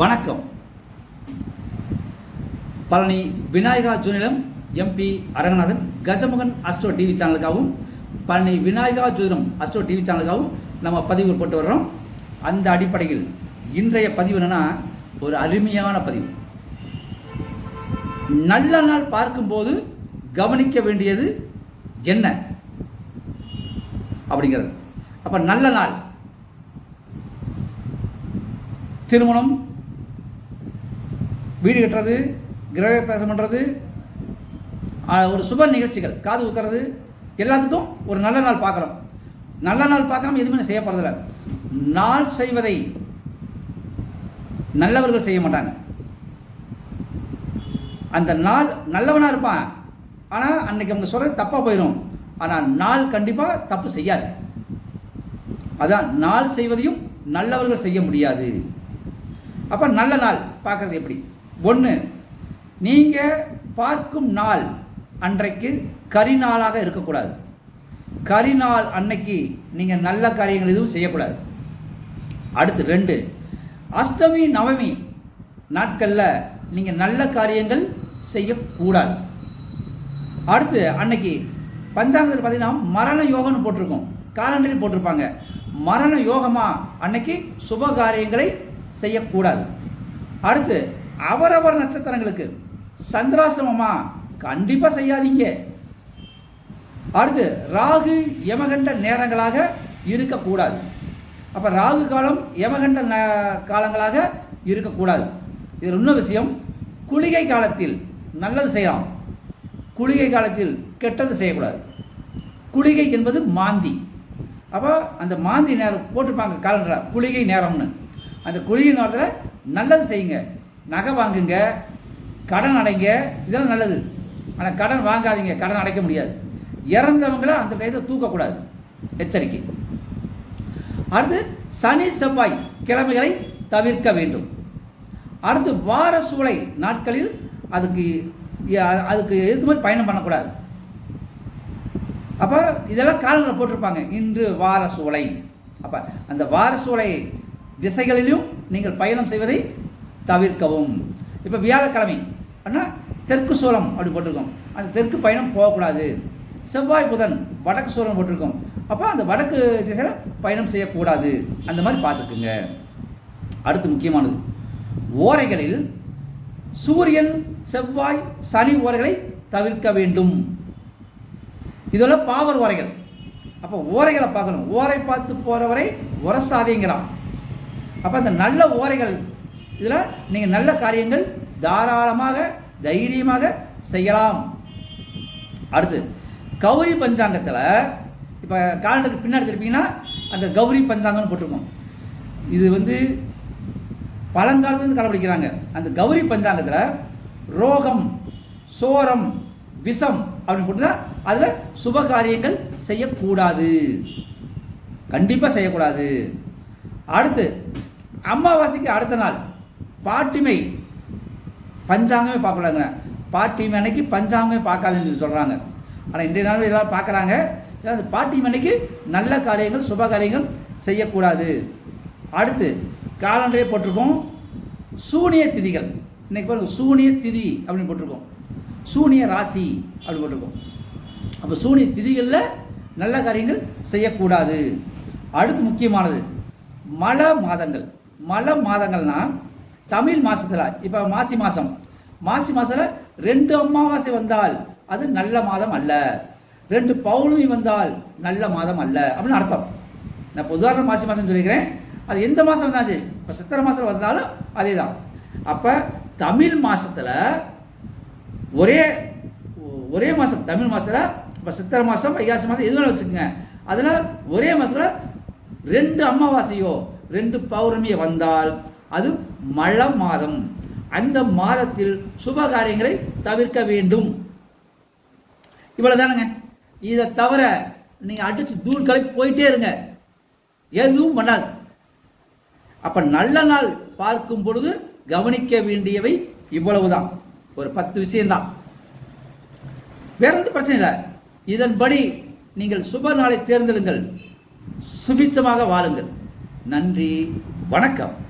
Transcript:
வணக்கம். பழனி விநாயகா ஜோதிடம் M P Aranganathan Gajamugan Astro TV சேனலுக்காகவும் Palani Vinayaka ஜோதிடம் அஸ்ட்ரோ டிவி சேனலுக்காகவும் நம்ம பதிவு போட்டு வர்றோம். அந்த அடிப்படையில் இன்றைய பதிவு என்னன்னா ஒரு அருமையான பதிவு. நல்ல நாள் பார்க்கும்போது கவனிக்க வேண்டியது என்ன? அப்படிங்கிறது. அப்போ நல்ல நாள். திருமணம் வீடு கட்டுறது கிரகப்பிரவேசம் பண்ணுறது ஒரு சுப நிகழ்ச்சிகள் காது ஊத்துறது எல்லாத்துக்கும் ஒரு நல்ல நாள் பார்க்குறோம். நல்ல நாள் பார்க்காம எதுவுமே செய்யப்படுறதில்ல நாள் செய்வதை நல்லவர்கள் செய்ய மாட்டாங்க. அந்த நாள் நல்லவனாக இருப்பான். ஆனால் அன்னைக்கு அவங்க சொல்கிறது தப்பாக போயிடும் ஆனால் நாள் கண்டிப்பாக தப்பு செய்யாது. அதான் நாள் செய்வதையும் நல்லவர்கள் செய்ய முடியாது. அப்போ நல்ல நாள் பார்க்குறது எப்படி? ஒன்று நீங்கள் பார்க்கும் நாள் அன்றைக்கு கரிநாளாக இருக்கக்கூடாது. கரிநாள் அன்னைக்கு நீங்கள் நல்ல காரியங்கள் எதுவும் செய்யக்கூடாது. அடுத்து ரெண்டு அஷ்டமி நவமி நாட்களில் நீங்கள் நல்ல காரியங்கள் செய்யக்கூடாது. அடுத்து அன்னைக்கு பஞ்சாங்கத்தில் பார்த்தீங்கன்னா மரண யோகம்னு போட்டிருக்கோம். காலண்டரில் போட்டிருப்பாங்க. மரண யோகமாக அன்னைக்கு சுப காரியங்களை செய்யக்கூடாது. அடுத்து அவரவர் நட்சத்திரங்களுக்கு சந்திராசிரமமா? கண்டிப்பாக செய்யாதீங்க. அடுத்து ராகு யமகண்ட நேரங்களாக இருக்கக்கூடாது. அப்போ ராகு காலம் யமகண்ட ந- காலங்களாக இருக்கக்கூடாது. இது இன்னொரு விஷயம் குளிகை காலத்தில் நல்லது செய்யலாம். குளிகை காலத்தில் கெட்டது செய்யக்கூடாது. குளிகை என்பது மாந்தி. அப்போ அந்த மாந்தி நேரம் போட்டிருப்பாங்க காலண்டரில் குளிகை நேரம்னு. அந்த குளிகை நேரத்தில் நல்லது செய்யுங்க. நகை வாங்குங்க கடன் அடைங்க இதெல்லாம் நல்லது. ஆனால் கடன் வாங்காதீங்க கடன் அடைக்க முடியாது. இறந்தவங்கள அந்த டயத்தை தூக்கக்கூடாது. எச்சரிக்கை. அடுத்து சனி செவ்வாய் கிழமைகளை தவிர்க்க வேண்டும். அடுத்து வார சூளை நாட்களில் அதுக்கு அதுக்கு எது மாதிரி பயணம் பண்ணக்கூடாது. அப்போ இதெல்லாம் காலங்களில் போட்டிருப்பாங்க. இன்று வார சூளை அப்போ அந்த வார சூளை திசைகளிலும் நீங்கள் பயணம் செய்வதை தவிர்க்கவும். இப்போ வியாழக்கிழமை அப்படின்னா தெற்கு சோளம் அப்படி போட்டிருக்கோம். அந்த தெற்கு பயணம் போகக்கூடாது. செவ்வாய் புதன் வடக்கு சோளம் போட்டிருக்கோம். அப்போ அந்த வடக்கு திசையில் பயணம் செய்யக்கூடாது. அந்த மாதிரி பார்த்துக்குங்க. அடுத்து முக்கியமானது. ஓரைகளில் சூரியன் செவ்வாய் சனி ஓரைகளை தவிர்க்க வேண்டும். இதெல்லாம் பாவர் ஓரைகள். அப்போ ஓரைகளை பார்க்கணும். ஓரை பார்த்து போகிறவரை உரசாதீங்கிறான் அப்போ அந்த நல்ல ஓரைகள் இதில் நீங்கள் நல்ல காரியங்கள் தாராளமாக தைரியமாக செய்யலாம். அடுத்து கௌரி பஞ்சாங்கத்தில் இப்போ காலண்டருக்கு பின்னாடி திருப்பிங்கன்னா அந்த கௌரி பஞ்சாங்கம்னு போட்டிருக்கோம். இது வந்து பழங்காலத்துலேருந்து கடைபிடிக்கிறாங்க. அந்த கௌரி பஞ்சாங்கத்தில் ரோகம் சோரம் விஷம் அப்படின்னு போட்டுனா அதில் சுப காரியங்கள் செய்யக்கூடாது. கண்டிப்பாக செய்யக்கூடாது. அடுத்து அமாவாசைக்கு அடுத்த நாள். பாட்டிமை பஞ்சாங்கமே பார்க்கக்கூடாதுங்க. பாட்டிமை அன்னைக்கு பஞ்சாங்கமே பார்க்காதுன்னு சொல்கிறாங்க ஆனால் இன்றைய நாள் எல்லாரும் பார்க்குறாங்க. அந்த பாட்டிமை அன்னைக்கு நல்ல காரியங்கள் சுப காரியங்கள் செய்யக்கூடாது. அடுத்து காலண்டரே போட்டிருக்கோம். சூனிய திதிகள். இன்றைக்கி பாருங்கள் சூனிய திதி அப்படின்னு போட்டிருக்கோம். சூனிய ராசி அப்படின்னு போட்டிருக்கோம். அப்போ சூனிய திதிகளில் நல்ல காரியங்கள் செய்யக்கூடாது. அடுத்து முக்கியமானது மழை மாதங்கள். மழை மாதங்கள்னால் தமிழ் மாதத்தில் இப்போ மாசி மாதம் மாசி மாதத்தில் ரெண்டு அமாவாசை வந்தால் அது நல்ல மாதம் அல்ல. ரெண்டு பௌர்ணமி வந்தால் நல்ல மாதம் அல்ல அப்படின்னு அர்த்தம். நான் இப்போ உதாரணம் மாசி மாதம் சொல்லிக்கிறேன். அது எந்த மாதம் வந்தாச்சு இப்போ சித்திரை மாதம் வந்தாலும் அதே தான் அப்போ தமிழ் மாதத்தில் ஒரே ஒரே மாதம் தமிழ் மாதத்தில் இப்போ சித்திரை மாதம் வைகாசி மாதம் எது வேணாலும் வச்சுக்கோங்க. அதில் ஒரே மாதத்தில் ரெண்டு அமாவாசையோ ரெண்டு பௌர்ணமியோ வந்தால் அது மழை மாதம். அந்த மாதத்தில் சுப காரியங்களை தவிர்க்க வேண்டும். இவ்வளோ இதை தவிர நீங்கள் அடித்து தூள் கலப்பி போயிட்டே இருங்க. எதுவும் பண்ணாது. அப்போ நல்ல நாள் பார்க்கும் பொழுது கவனிக்க வேண்டியவை இவ்வளவுதான். ஒரு பத்து விஷயம்தான். வேற எந்த பிரச்சனை இல்லை. இதன்படி நீங்கள் சுப நாளை தேர்ந்தெடுங்கள். சுபிச்சமாக வாழுங்கள். நன்றி. வணக்கம்.